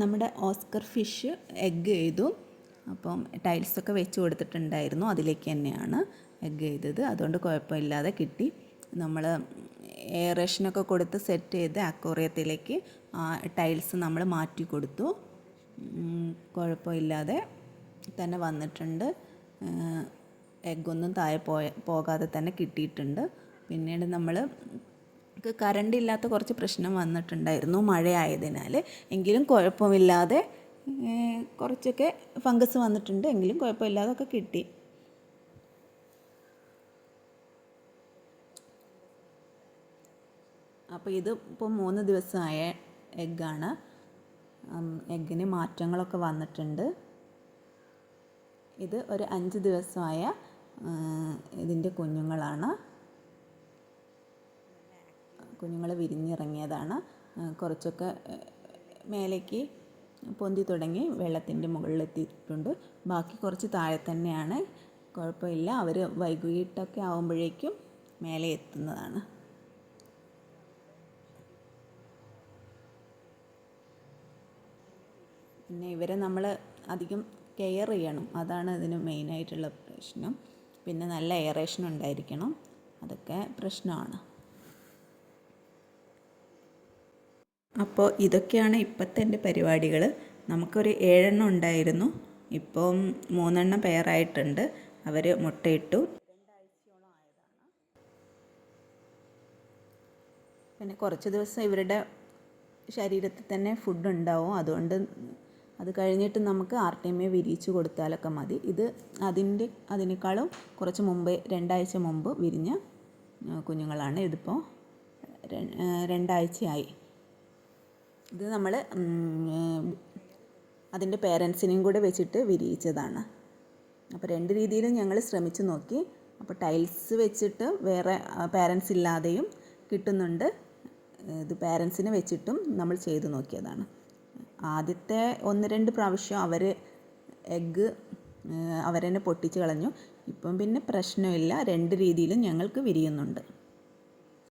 നമ്മുടെ Oscar fish egg ചെയ്തു. അപ്പം ടൈൽസൊക്കെ വെച്ച് കൊടുത്തിട്ടുണ്ടായിരുന്നു. അതിലേക്ക് തന്നെയാണ് എഗ്ഗ് ചെയ്തത്. അതുകൊണ്ട് കുഴപ്പമില്ലാതെ കിട്ടി. നമ്മൾ എയറേഷനൊക്കെ കൊടുത്ത് സെറ്റ് ചെയ്ത് അക്വറിയത്തിലേക്ക് ടൈൽസ് നമ്മൾ മാറ്റി കൊടുത്തു. കുഴപ്പമില്ലാതെ തന്നെ വന്നിട്ടുണ്ട്. എഗ്ഗൊന്നും താഴെ പോയ പോകാതെ തന്നെ കിട്ടിയിട്ടുണ്ട്. പിന്നീട് നമ്മൾ കറണ്ട് ഇല്ലാത്ത കുറച്ച് പ്രശ്നം വന്നിട്ടുണ്ടായിരുന്നു മഴയായതിനാൽ. എങ്കിലും കുഴപ്പമില്ലാതെ കുറച്ചൊക്കെ ഫംഗസ് വന്നിട്ടുണ്ട്. എങ്കിലും കുഴപ്പമില്ലാതെ ഒക്കെ കിട്ടി. അപ്പോൾ ഇത് ഇപ്പോൾ മൂന്ന് ദിവസമായ എഗ്ഗാണ്. എഗ്ഗിന് മാറ്റങ്ങളൊക്കെ വന്നിട്ടുണ്ട്. ഇത് ഒരു അഞ്ച് ദിവസമായ ഇതിന്റെ കുഞ്ഞുങ്ങളാണ്. കുഞ്ഞുങ്ങൾ വിരിഞ്ഞിറങ്ങിയതാണ്. കുറച്ചൊക്കെ മേലേക്ക് പൊന്തി തുടങ്ങി വെള്ളത്തിന്റെ മുകളിലെത്തിയിട്ടുണ്ട്. ബാക്കി കുറച്ച് താഴെ തന്നെയാണ്. കുഴപ്പമില്ല. അവർ വൈകിട്ടൊക്കെ ആകുമ്പോഴേക്കും മേലെ എത്തുന്നതാണ്. പിന്നെ ഇവരെ നമ്മൾ അധികം കെയർ ചെയ്യണം. അതാണ് ഇതിന് മെയിനായിട്ടുള്ള പ്രശ്നം. പിന്നെ നല്ല എയറേഷൻ ഉണ്ടായിരിക്കണം. അതൊക്കെ പ്രശ്നമാണ്. അപ്പോൾ ഇതൊക്കെയാണ് ഇപ്പോഴത്തെ എന്റെ പരിപാടികൾ. നമുക്കൊരു ഏഴെണ്ണം ഉണ്ടായിരുന്നു. ഇപ്പം മൂന്നെണ്ണം പെയറായിട്ടുണ്ട് അവർ മുട്ടയിട്ടു. പിന്നെ കുറച്ച് ദിവസം ഇവരുടെ ശരീരത്തിൽ തന്നെ ഫുഡ് ഉണ്ടാവും. അതുകൊണ്ട് അത് കഴിഞ്ഞിട്ട് നമുക്ക് ആർ ടി ആർട്ടിമയെ വിരിയിച്ച് കൊടുത്താലൊക്കെ മതി. ഇത് അതിന്റെ അതിനേക്കാളും കുറച്ച് മുമ്പേ രണ്ടാഴ്ച മുമ്പ് വിരിഞ്ഞ കുഞ്ഞുങ്ങളാണ്. ഇതിപ്പോൾ രണ്ടാഴ്ചയായി. ഇത് നമ്മൾ അതിന്റെ പേരൻസിനെയും കൂടെ വെച്ചിട്ട് വിരിയിച്ചതാണ്. അപ്പോൾ രണ്ട് രീതിയിലും ഞങ്ങൾ ശ്രമിച്ചു നോക്കി. അപ്പോൾ ടൈൽസ് വെച്ചിട്ട് വേറെ പേരൻസ് ഇല്ലാതെയും കിട്ടുന്നുണ്ട്. ഇത് പേരൻസിനെ വെച്ചിട്ടും നമ്മൾ ചെയ്തു നോക്കിയതാണ്. ആദ്യത്തെ ഒന്ന് രണ്ട് പ്രാവശ്യം അവർ എഗ്ഗ് അവരെന്നെ പൊട്ടിച്ച് കളഞ്ഞു. ഇപ്പം പിന്നെ പ്രശ്നമില്ല. രണ്ട് രീതിയിലും ഞങ്ങൾക്ക് വിരിയുന്നുണ്ട്.